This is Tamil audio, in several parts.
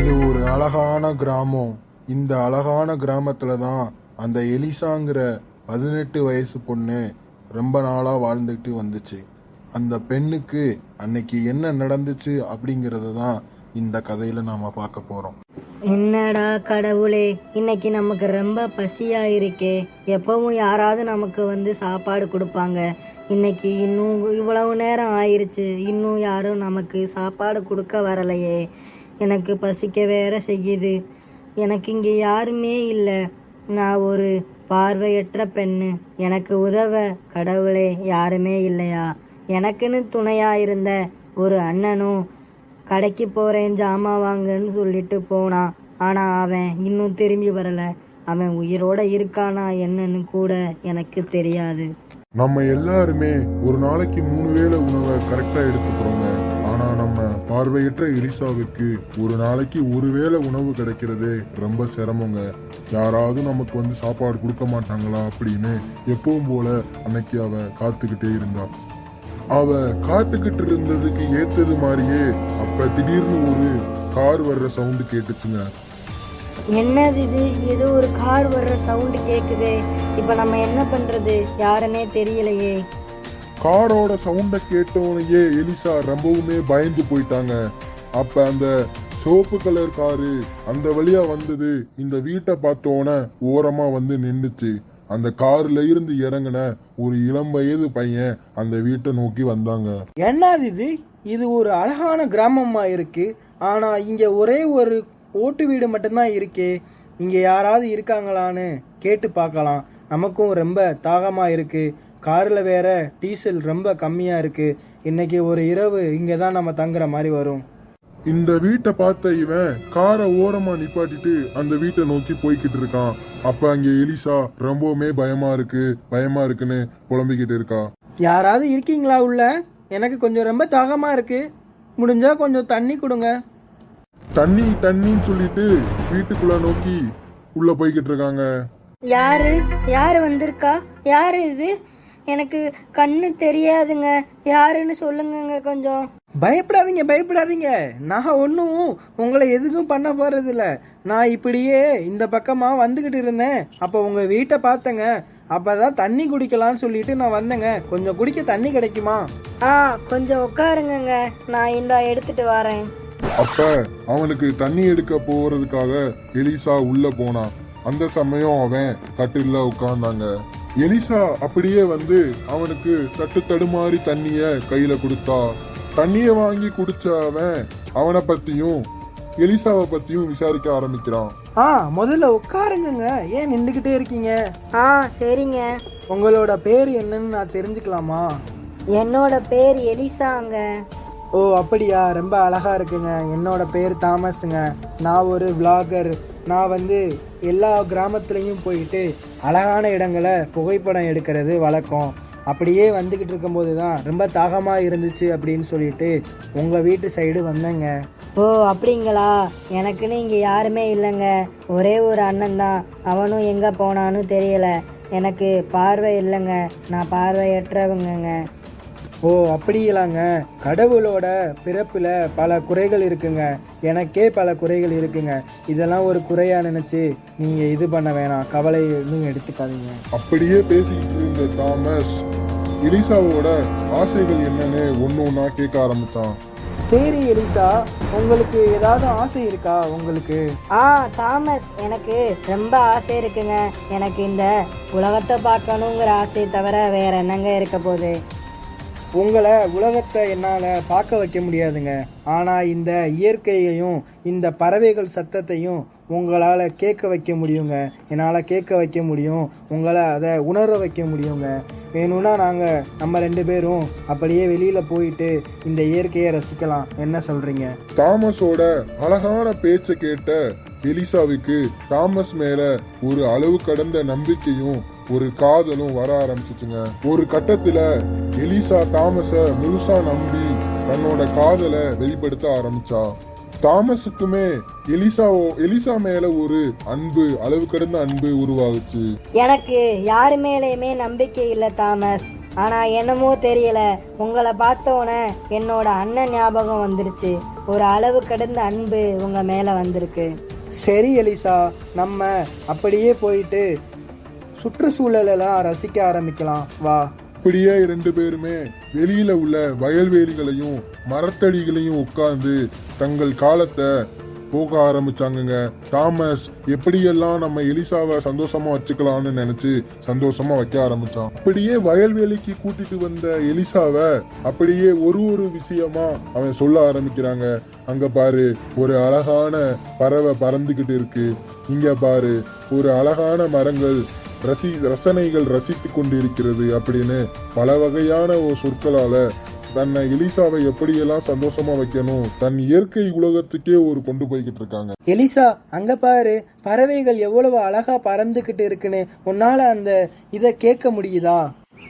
இது ஒரு அழகான கிராமம். இந்த அழகான கிராமத்துல தான் அந்த எலிசாங்கிற பதினெட்டு வயசு பொண்ணு ரொம்ப நாளா வாழ்ந்துட்டு வந்துச்சு. அந்த பெண்ணுக்கு அன்னைக்கு என்ன நடந்துச்சு அப்படிங்கறது தான் இந்த கதையில நாம பார்க்க போறோம். என்னடா கடவுளே இன்னைக்கு நமக்கு ரொம்ப பசியா இருக்கே. எப்பவும் யாராவது நமக்கு வந்து சாப்பாடு கொடுப்பாங்க. இன்னைக்கு இன்னும் இவ்வளவு நேரம் ஆயிருச்சு இன்னும் யாரும் நமக்கு சாப்பாடு கொடுக்க வரலையே. எனக்கு பசிக்க வேற செய்யுது. எனக்கு இங்கே யாருமே இல்லை. நான் ஒரு பார்வையற்ற பெண்ணு. எனக்கு உதவ கடவுளே யாருமே இல்லையா? எனக்குன்னு துணையா இருந்த ஒரு அண்ணனும் கடைக்கு போகிறேன் ஜாமான் வாங்கன்னு சொல்லிட்டு போனான் ஆனால் அவன் இன்னும் திரும்பி வரலை. அவன் உயிரோட இருக்கானா என்னன்னு கூட எனக்கு தெரியாது. நம்ம எல்லாருமே ஒரு நாளைக்கு மூணு வேளை உணவை கரெக்டாக எடுத்துக்கிறோங்க. பார்வையற்ற எலிசாவுக்கு ஒரு நாளைக்கு ஒரு வேளை உணவு கிடைக்கிறதே ரொம்ப சிரமங்க. யாராவது நமக்கு வந்து சாப்பாடு கொடுக்க மாட்டாங்களா அப்படின்னு எப்பவும் போல அன்னைக்கு அவ காத்துக்கிட்டே இருந்தா. அவ காத்துக்கிட்டு இருந்ததுக்கு ஏத்தது மாதிரியே அப்ப திடீர்னு ஒரு கார் வர்ற சவுண்டு கேட்டுச்சுங்க. என்னது இது? ஏதோ ஒரு கார் வர்ற சவுண்டு கேக்குதே. இப்ப நம்ம என்ன பண்றது? யாருன்னே தெரியலையே. காரோட சவுண்டை கேட்டவனையே எலிசா ரொம்பவுமே பயந்து போயிட்டாங்க. அப்ப அந்த சிவப்பு கலர் காரு அந்த வழியா வந்தது. இந்த வீட்டை பார்த்தோன்னே ஓரமா வந்து நின்றுச்சு அந்த கார்ல இருந்து இறங்கின ஒரு இளம் வயது பையன் அந்த வீட்டை நோக்கி வந்தாங்க. என்னது இது? இது ஒரு அழகான கிராமமா இருக்கு. ஆனா இங்க ஒரே ஒரு ஓட்டு வீடு மட்டும்தான் இருக்கே. இங்க யாராவது இருக்காங்களான்னு கேட்டு பார்க்கலாம். நமக்கும் ரொம்ப தாகமா இருக்கு. கார்ல வேற டீசல் ரொம்ப கம்மியா இருக்கு. இன்னைக்கு ஒரு இரவு இங்க தான் நம்ம தங்குற மாதிரி வரும். இந்த வீட்டை பார்த்த இவன் காரை ஓரமா நிப்பாட்டிட்டு அந்த வீட்டை நோக்கி போய்கிட்டு இருக்கான். அப்ப அங்க எலிசா ரொம்பவுமே பயமா இருக்கு. பயமா இருக்குன்னு புலம்பிக்கிட்டு இருக்கா. யாராவது இருக்கீங்களா உள்ள? எனக்கு கொஞ்சம் ரொம்ப தாகமா இருக்கு. முடிஞ்சா கொஞ்சம் தண்ணி கொடுங்க. தண்ணி தண்ணின்னு சொல்லிட்டு வீட்டுக்குள்ள நோக்கி உள்ள போய்கிட்டு இருக்காங்க. யாரு? யாரு வந்திருக்கா? யாரு இது? எனக்கு கண்ணு தெரியாதுங்க. யாருன்னு சொல்லுங்கங்க கொஞ்சம். பயப்படாதீங்க பயப்படாதீங்க. நான் ஒன்றும் உங்களை எதுக்கும் பண்ண போறது இல்ல நான் இப்படியே இந்த பக்கமா வந்துகிட்டு இருந்தேன். அப்போ உங்க வீட்டை பார்த்தேங்க. அப்பதான் தண்ணி குடிக்கலாம்னு சொல்லிட்டு நான் வந்தேங்க. கொஞ்சம் குடிக்க தண்ணி கிடைக்குமா? ஆ கொஞ்சம் உட்காருங்கங்க. நான் இந்த எடுத்துட்டு வரேன். அப்ப அவனுக்கு தண்ணி எடுக்க போறதுக்காக எலிசா உள்ள போனான். அந்த சமயம் அவன் கட்டில்ல உட்கார்ந்தாங்க. எலிசா அப்படியே வந்து அவனுக்கு தட்டு தடுமாறி தண்ணிய கையில கொடுத்தா. தண்ணிய வாங்கி குடிச்ச அவன் அவனை பத்தியும் எலிசாவை பத்தியும் விசாரிக்க ஆரம்பிக்கிறான். ஆ முதல்ல உட்காருங்கங்க. ஏன் நின்றுக்கிட்டே இருக்கீங்க? ஆ சரிங்க. உங்களோட பேர் என்னன்னு நான் தெரிஞ்சுக்கலாமா? என்னோட பேர் எலிசாங்க. ஓ அப்படியா? ரொம்ப அழகா இருக்குங்க. என்னோட பேர் தாமஸுங்க. நான் ஒரு விளாகர் நான் வந்து எல்லா கிராமத்துலேயும் போயிட்டு அழகான இடங்களை புகைப்படம் எடுக்கிறது வழக்கம். அப்படியே வந்துக்கிட்டு இருக்கும்போது தான் ரொம்ப தாகமாக இருந்துச்சு அப்படின்னு சொல்லிட்டு உங்கள் வீட்டு சைடு வந்தேங்க. ஓ அப்படிங்களா? எனக்குன்னு இங்கே யாருமே இல்லைங்க. ஒரே ஒரு அண்ணன் தான். அவனும் எங்கே போனான்னு தெரியல. எனக்கு பார்வை இல்லைங்க. நான் பார்வையற்றவங்கங்க. ஓ அப்படிங்களாங்க கடவுளோட பிறப்புல பல குறைகள் இருக்குங்க. எனக்கே பல குறைகள் இருக்குங்க. இதெல்லாம் ஒரு குறையா நினைச்சு நீங்க இது பண்ண வேணாம். கவலை எதுவும் எடுத்துக்காதீங்க. அப்படியே பேசிக்கிட்டு இருந்த தாமஸ் எலிசாவோட ஆசைகள் என்னன்னு ஒன்னு ஒன்னா கேட்க ஆரம்பிச்சான். சரி எலிசா. உங்களுக்கு ஏதாவது ஆசை இருக்கா? உங்களுக்கு? ஆ தாமஸ் எனக்கு ரொம்ப ஆசை இருக்குங்க. எனக்கு இந்த உலகத்தை பார்க்கணுங்கிற ஆசை தவிர வேற என்னங்க இருக்க போகுது? உங்களை உலகத்தை என்னால் பார்க்க வைக்க முடியாதுங்க. ஆனால் இந்த இயற்கையையும் இந்த பறவைகள் சத்தத்தையும் உங்களால் கேட்க வைக்க முடியுங்க. என்னால் கேட்க வைக்க முடியும். உங்களை அதை உணர வைக்க முடியுங்க. வேணும்னா நாங்கள் நம்ம ரெண்டு பேரும் அப்படியே வெளியில் போயிட்டு இந்த இயற்கையை ரசிக்கலாம். என்ன சொல்கிறீங்க தாமஸோட அழகான பேச்சை கேட்ட எலிசாவுக்கு தாமஸ் மேல ஒரு அளவு கடந்த நம்பிக்கையும் ஒரு காதலும் வர ஆரம்பிச்சுச்சுங்க. ஒரு கட்டத்துல எலிசா தாமஸ முழுசா நம்பி தன்னோட காதலை வெளிப்படுத்த ஆரம்பிச்சா. தாமஸுக்குமே எலிசாவோ எலிசா மேல ஒரு அன்பு அளவு கடந்த அன்பு உருவாகுச்சு. எனக்கு யாரு மேலேயுமே நம்பிக்கை இல்லை தாமஸ். ஆனா என்னமோ தெரியல உங்களை பார்த்தோன்னே என்னோட அண்ணன் ஞாபகம் வந்துருச்சு. ஒரு அளவு கடந்த அன்பு உங்க மேல வந்திருக்கு. சரி எலிசா. நம்ம அப்படியே போயிட்டு சுற்றுச்சூழலெல்லாம் ரசிக்க ஆரம்பிக்கலாம். வா. அப்படியே ரெண்டு பேருமே வெளியில உள்ள வயல்வெளிகளையும் மரத்தடிகளையும் உட்கார்ந்து தங்கள் காலத்தை போக ஆரம்பிச்சாங்கங்க. தாமஸ் எப்படியெல்லாம் நம்ம எலிசாவை சந்தோஷமா வச்சுக்கலாம்னு நினைச்சு சந்தோஷமா வைக்க ஆரம்பிச்சான். அப்படியே வயல்வெளிக்கு கூட்டிட்டு வந்த எலிசாவை அப்படியே ஒரு ஒரு விஷயமா அவன் சொல்ல ஆரம்பிக்கிறாங்க. அங்க பாரு ஒரு அழகான பறவை பறந்துகிட்டு இருக்கு. இங்க பாரு ஒரு அழகான மரங்கள் ரசி ரசனைகள் ரசித்து கொண்டிருக்கிறது அப்படின்னு பல வகையான ஒரு சொற்களால தன்னை எலிசாவை எப்படியெல்லாம் சந்தோஷமா வைக்கணும் தன் இயற்கை உலகத்துக்கே ஒரு கொண்டு போய்கிட்டு இருக்காங்க. எலிசா அங்க பாரு பறவைகள் எவ்வளவு அழகா பறந்துகிட்டு இருக்குன்னு உன்னால அந்த இதை கேட்க முடியுதா?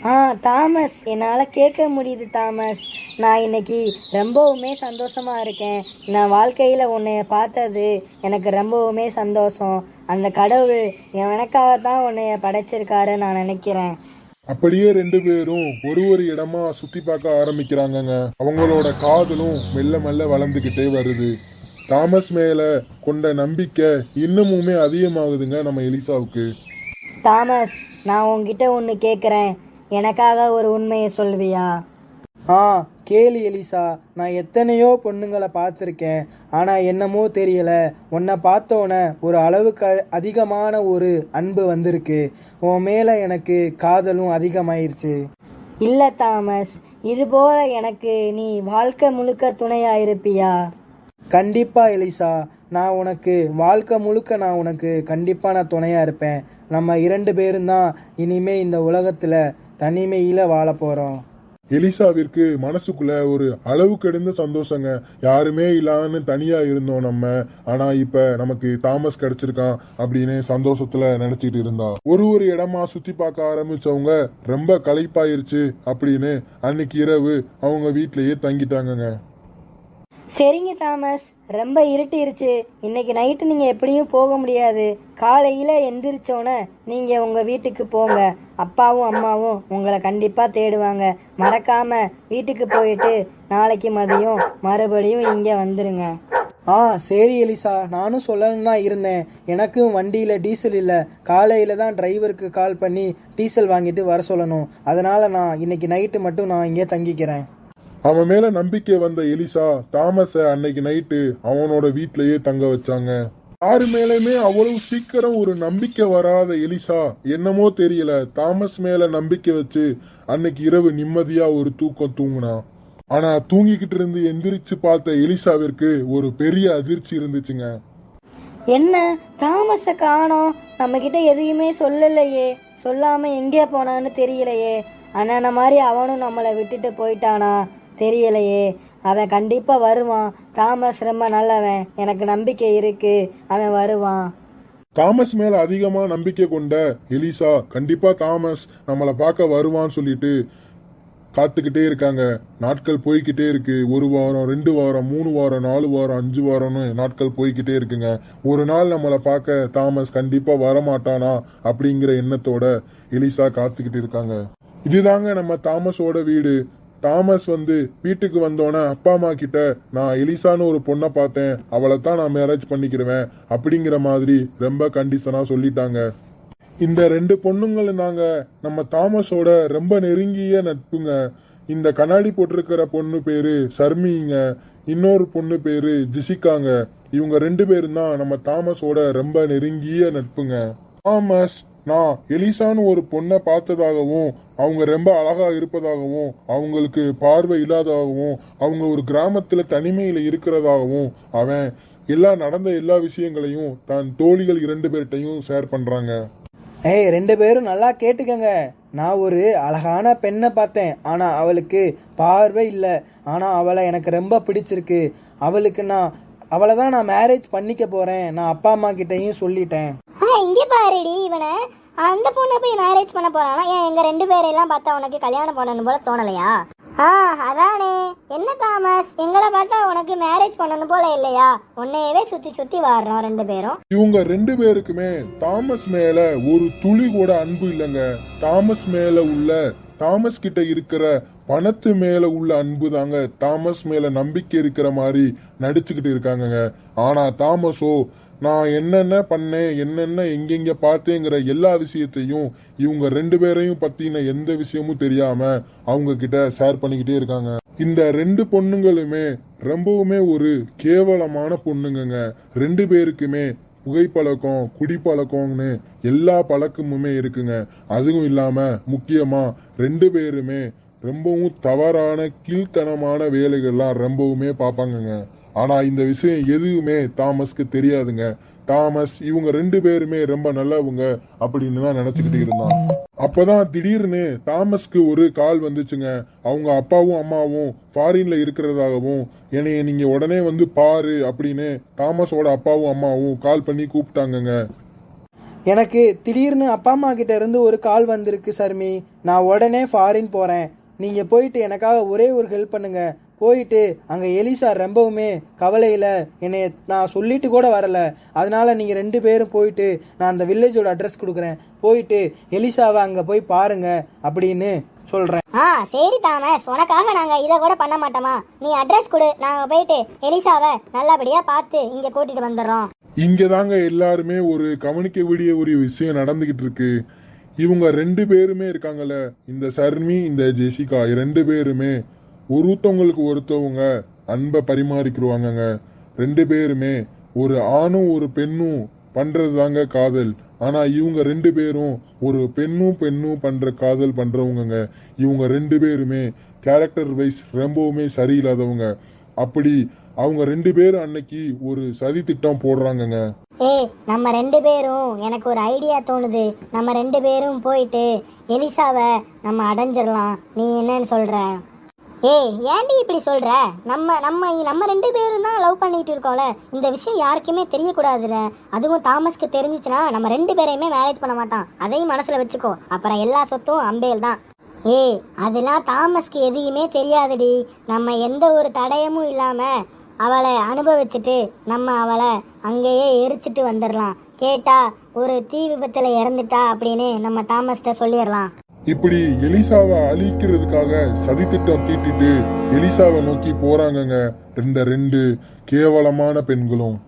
ஆ தாமஸ். என்னால் கேட்க முடியுது தாமஸ். நான் இன்னைக்கு ரொம்பவுமே சந்தோஷமா இருக்கேன். நான் வாழ்க்கையில் உன்னை பார்த்தது எனக்கு ரொம்பவுமே சந்தோஷம். அந்த கடவுள் எனக்காக தான் உன்னைய படைச்சிருக்காரு நான் நினைக்கிறேன். அப்படியே ரெண்டு பேரும் ஒரு ஒரு இடமா சுத்தி பார்க்க ஆரம்பிக்கிறாங்கங்க. அவங்களோட காதலும் மெல்ல மெல்ல வளர்ந்துகிட்டே வருது. தாமஸ் மேல கொண்ட நம்பிக்கை இன்னமுமே அதிகமாகுதுங்க நம்ம எலிசாவுக்கு. தாமஸ் நான் உன்கிட்ட ஒன்று கேட்குறேன் எனக்காக ஒரு உண்மையை சொல்வியா? ஆ கேளு எலிசா. நான் எத்தனையோ பொண்ணுங்களை பார்த்துருக்கேன். ஆனால் என்னமோ தெரியல. உன்னை பார்த்தோன்னே ஒரு அளவுக்கு அதிகமான ஒரு அன்பு வந்திருக்கு. உன் மேலே எனக்கு காதலும் அதிகமாயிருச்சு. இல்லை தாமஸ் இது போல எனக்கு நீ வாழ்க்கை முழுக்க துணையா இருப்பியா? கண்டிப்பா எலிசா. நான் உனக்கு வாழ்க்கை முழுக்க நான் உனக்கு கண்டிப்பாக நான் துணையாக இருப்பேன். நம்ம இரண்டு பேரும் தான் இனிமே இந்த உலகத்தில் தனிமையில் வாழ போகிறோம் எலிசாவிற்கு மனசுக்குள்ள ஒரு அளவு கடந்த சந்தோஷங்க. யாருமே இல்லான்னு தனியா இருந்தோம் நம்ம. ஆனா இப்ப நமக்கு தாமஸ் கிடைச்சிருக்கான் அப்படின்னு சந்தோஷத்துல நினைச்சிட்டு இருந்தா. ஒரு ஒரு இடமா சுத்தி பார்க்க ஆரம்பிச்சவங்க ரொம்ப களைப்பாயிருச்சு அப்படின்னு அன்னைக்கு இரவு அவங்க வீட்லயே தங்கிட்டாங்கங்க. சரிங்க தாமஸ். ரொம்ப இருட்டிருச்சு. இன்னைக்கு நைட்டு நீங்கள் எப்படியும் போக முடியாது. காலையில் எந்திரிச்சோன்னே நீங்கள் உங்கள் வீட்டுக்கு போங்க. அப்பாவும் அம்மாவும் உங்களை கண்டிப்பாக தேடுவாங்க. மறக்காமல் வீட்டுக்கு போயிட்டு நாளைக்கு மதியம் மறுபடியும் இங்கே வந்துடுங்க ஆ சரி எலிசா. நானும் சொல்லணும்னு தான் இருந்தேன். எனக்கும் வண்டியில் டீசல் இல்லை. காலையில் தான் டிரைவருக்கு கால் பண்ணி டீசல் வாங்கிட்டு வர சொல்லணும். அதனால் நான் இன்னைக்கு நைட்டு மட்டும் நான் இங்கே தங்கிக்கிறேன். அவன் மேல நம்பிக்கை வந்த எலிசா தாமஸ அன்னைக்கு நைட்டு அவனோட வீட்லயே தங்க வச்சாங்க. யாரு மேலயுமே அவ்வளவு சீக்கிரம் ஒரு நம்பிக்கை வராத எலிசா என்னமோ தெரியல. தாமஸ் மேல நம்பிக்கை வச்சு அன்னைக்கு இரவு நிம்மதியா ஒரு தூக்கம் தூங்கினான் ஆனா தூங்கிக்கிட்டு இருந்து எந்திரிச்சு பார்த்த எலிசாவிற்கு ஒரு பெரிய அதிர்ச்சி இருந்துச்சுங்க. என்ன? தாமஸை காணோம். நம்மக்கிட்ட எதையுமே சொல்லலையே. சொல்லாமல் எங்கே போனான்னு தெரியலையே. அண்ணன மாதிரி அவனும் நம்மளை விட்டுட்டு போயிட்டானா? தெரியலையே. அவன் கண்டிப்பாக வருவான். தாமஸ் ரொம்ப நல்லவன். எனக்கு நம்பிக்கை இருக்கு. அவன் வருவான். தாமஸ் மேல அதிகமா நம்பிக்கை கொண்ட எலிசா கண்டிப்பா தாமஸ் நம்மளை பார்க்க வருவான்னு சொல்லிட்டு காத்துக்கிட்டே இருக்காங்க. நாட்கள் போய்கிட்டே இருக்கு. ஒரு வாரம் ரெண்டு வாரம் மூணு வாரம் நாலு வாரம் அஞ்சு வாரம்னு நாட்கள் போய்கிட்டே இருக்குங்க. ஒரு நாள் நம்மளை பார்க்க தாமஸ் கண்டிப்பா வரமாட்டானா அப்படிங்கிற எண்ணத்தோட எலிசா காத்துக்கிட்டு இருக்காங்க. இதுதாங்க நம்ம தாமஸோட வீடு. தாமஸ் வந்து வீட்டுக்கு வந்தோன்னே அப்பா அம்மா கிட்ட நான் எலிசான்னு ஒரு பொண்ணை பார்த்தேன். அவளை தான் நான் மேரேஜ் பண்ணிக்கிறவேன் அப்படிங்கிற மாதிரி ரொம்ப கண்டிஷனாக சொல்லிட்டாங்க. இந்த ரெண்டு பொண்ணுங்களை நாங்கள் நம்ம தாமஸோட ரொம்ப நெருங்கிய நட்புங்க. இந்த கண்ணாடி போட்டிருக்கிற பொண்ணு பேரு சர்மிங்க. இன்னொரு பொண்ணு பேரு ஜிசிகாங்க. இவங்க ரெண்டு பேரும் தான் நம்ம தாமஸோட ரொம்ப நெருங்கிய நட்புங்க. தாமஸ் நான் எலிசான்னு ஒரு பொண்ணை பார்த்ததாகவும் அவங்க ரொம்ப அழகா இருப்பதாகவும் அவங்களுக்கு பார்வை இல்லாததாகவும் அவங்க ஒரு கிராமத்துல தனிமையில இருக்கிறதாகவும் அவன் எல்லா நடந்த எல்லா விஷயங்களையும் தன் தோழிகள் இரண்டு பேர்கிட்டையும் ஷேர் பண்றாங்க. ஏய் ரெண்டு பேரும் நல்லா கேட்டுக்கங்க. நான் ஒரு அழகான பெண்ணை பார்த்தேன். ஆனால் அவளுக்கு பார்வை இல்லை. ஆனால் அவளை எனக்கு ரொம்ப பிடிச்சிருக்கு. அவளுக்கு நான் அவளை தான் நான் மேரேஜ் பண்ணிக்க போகிறேன் நான் அப்பா அம்மா கிட்டேயும் சொல்லிட்டேன். ஆ இங்கே பாருடி இவனை. அந்த பொண்ணை போய் மேரேஜ் பண்ண போறானா? ஏன் எங்க ரெண்டு பேரையெல்லாம் பார்த்தா உனக்கு கல்யாணம் பண்ணணும் போல தோணலையா? ஆ அதானே. என்ன தாமஸ்? எங்களை பார்த்தா உனக்கு மேரேஜ் பண்ணணும் போல இல்லையா? உன்னையவே சுத்தி சுத்தி வாடுறோம் ரெண்டு பேரும். இவங்க ரெண்டு பேருக்குமே தாமஸ் மேல ஒரு துளி கூட அன்பு இல்லைங்க. தாமஸ் மேல உள்ள தாமஸ் கிட்ட இருக்கிற பணத்து மேல உள்ள அன்பு தாங்க தாமஸ் மேல நம்பிக்கை இருக்கிற மாதிரி நடிச்சுக்கிட்டு இருக்காங்கங்க. ஆனா தாமஸோ நான் என்னென்ன பண்ணேன் என்னென்ன எங்கெங்க பார்த்தேங்கிற எல்லா விஷயத்தையும் இவங்க ரெண்டு பேரையும் பத்தின எந்த விஷயமும் தெரியாம அவங்க கிட்ட ஷேர் பண்ணிக்கிட்டே இருக்காங்க. இந்த ரெண்டு பொண்ணுங்களுமே ரொம்பவுமே ஒரு கேவலமான பொண்ணுங்கங்க. ரெண்டு பேருக்குமே புகைப்பழக்கம் குடிப்பழக்கம்னு எல்லா பழக்கமுமே இருக்குங்க. அதுவும் இல்லாம முக்கியமா ரெண்டு பேருமே ரொம்பவும் தவறான கீழ்த்தனமான வேலைகள்லாம் ரொம்பவுமே பார்ப்பாங்கங்க. ஆனா இந்த விஷயம் எதுவுமே தாமஸ்க்கு தெரியாதுங்க. தாமஸ் இவங்க ரெண்டு பேருமே ரொம்ப நல்லவங்க அப்படின்னு தான் நினைச்சுக்கிட்டு இருந்தான். அப்பதான் திடீர்னு தாமஸ்க்கு ஒரு கால் வந்துச்சுங்க. அவங்க அப்பாவும் அம்மாவும் ஃபாரின்ல இருக்கிறதாகவும் என்னைய நீங்க உடனே வந்து பாரு அப்படின்னு தாமஸோட அப்பாவும் அம்மாவும் கால் பண்ணி கூப்பிட்டாங்கங்க. எனக்கு திடீர்னு அப்பா அம்மா கிட்ட இருந்து ஒரு கால் வந்திருக்கு சர்மி. நான் உடனே ஃபாரின் போகிறேன் நீங்கள் போயிட்டு எனக்காக ஒரே ஒரு ஹெல்ப் பண்ணுங்க. போயிட்டு அங்கே எலிசா ரொம்பவுமே கவலையில் என்னை நான் சொல்லிட்டு கூட வரல. அதனால நீங்கள் ரெண்டு பேரும் போயிட்டு நான் அந்த வில்லேஜோட அட்ரஸ் கொடுக்குறேன். போயிட்டு எலிசாவை அங்கே போய் பாருங்க அப்படின்னு சொல்கிறேன் ஆ சரி தாமஸ் உனக்காக நாங்க இதை கூட பண்ண மாட்டோமா? நீ அட்ரஸ் கொடு. நாங்க போயிட்டு எலிசாவை நல்லபடியா பார்த்து இங்க கூட்டிட்டு வந்துடுறோம். இங்க தாங்க எல்லாருமே ஒரு கவனிக்க வேண்டிய ஒரு விஷயம் நடந்துகிட்டு இருக்கு. இவங்க ரெண்டு பேருமே இருக்காங்கல்ல. இந்த சர்மி இந்த ஜெசிகா ரெண்டு பேருமே ஒருத்தவங்களுக்கு ஒருத்தவங்க அன்பை பரிமாறிக்கிடுவாங்கங்க. ரெண்டு பேருமே ஒரு ஆணும் ஒரு பெண்ணும் பண்றது தாங்க காதல். ஆனா இவங்க ரெண்டு பேரும் ஒரு பெண்ணும் பெண்ணும் பண்ற காதல் பண்றவங்கங்க. இவங்க ரெண்டு பேருமே கேரக்டர் வைஸ் ரொம்பவுமே சரியில்லாதவங்க. அப்படி அவங்க ரெண்டு பேரும் அன்னைக்கு ஒரு சதி திட்டம் போடுறாங்கங்க. ஏய் நம்ம ரெண்டு பேரும் எனக்கு ஒரு ஐடியா தோணுது. நம்ம ரெண்டு பேரும் போயிட்டு எலிசாவை நம்ம அடைஞ்சிடலாம் நீ என்னன்னு சொல்ற? ஏய் ஏன்டி இப்படி சொல்கிற நம்ம நம்ம நம்ம ரெண்டு பேரும் தான் லவ் பண்ணிகிட்டு இருக்கோம்ல. இந்த விஷயம் யாருக்குமே தெரியக்கூடாதுல அதுவும் தாமஸ்க்கு தெரிஞ்சிச்சுன்னா நம்ம ரெண்டு பேரையுமே மேரேஜ் பண்ண மாட்டான். அதையும் மனசில் வச்சுக்கோ. அப்புறம் எல்லா சொத்தும் அம்பேல் தான். ஏய் அதெல்லாம் தாமஸ்க்கு எதையுமே தெரியாதுடி. நம்ம எந்த ஒரு தடயமும் இல்லாமல் அவளை அனுபவிச்சுட்டு நம்ம அவளை அங்கேயே எரிச்சிட்டு வந்துடலாம் கேட்டா ஒரு தீ விபத்தில் இறந்துட்டா அப்படின்னு நம்ம தாமஸ்கிட்ட சொல்லிடலாம் இப்படி எலிசாவை அழிக்கிறதுக்காக சதித்திட்டம் தீட்டிட்டு எலிசாவை நோக்கி போறாங்கங்க. இந்த ரெண்டு கேவலமான பெண்களும்.